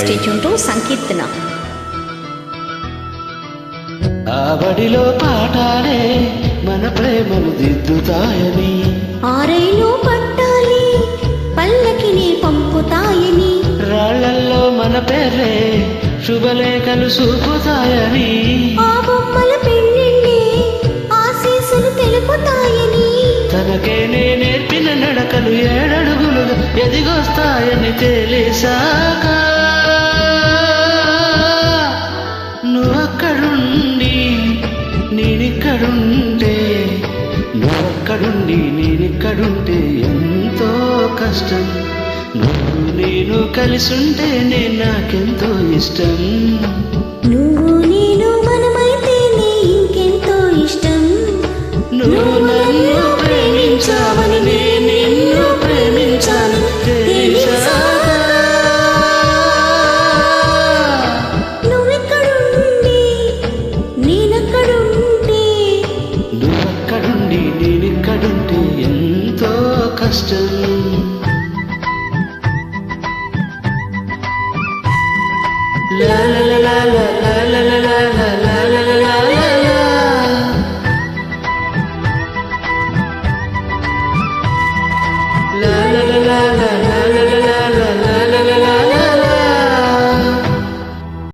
Stay tune to సంకీర్తన ఆవడిలో పాఠాలే మన ప్రేమను దిద్దుతాయని. ఆరైలు పట్టాలి పల్లకిని పంపుతాయని. రాళ్ళల్లో మన పేర్లే శుభలేఖలు చూపుతాయని. ఆ బొమ్మల పెళ్ళిళ్ళే ఆశీస్సులు తెలుపుతాయని. తనకే నేర్పిన నడకలు ఏడడుగులుగా ఎదిగొస్తాయని తెలిసాక నువ్వక్కడుండి నేనిక్కడుంటే ఎంతో కష్టం. నువ్వు నేను కలిసుంటే నేను నాకెంతో ఇష్టం. నువ్వు నేను మనమైతేనే ఇంకెంతో ఇష్టం. నువ్వు ఎంతో కష్టం. లా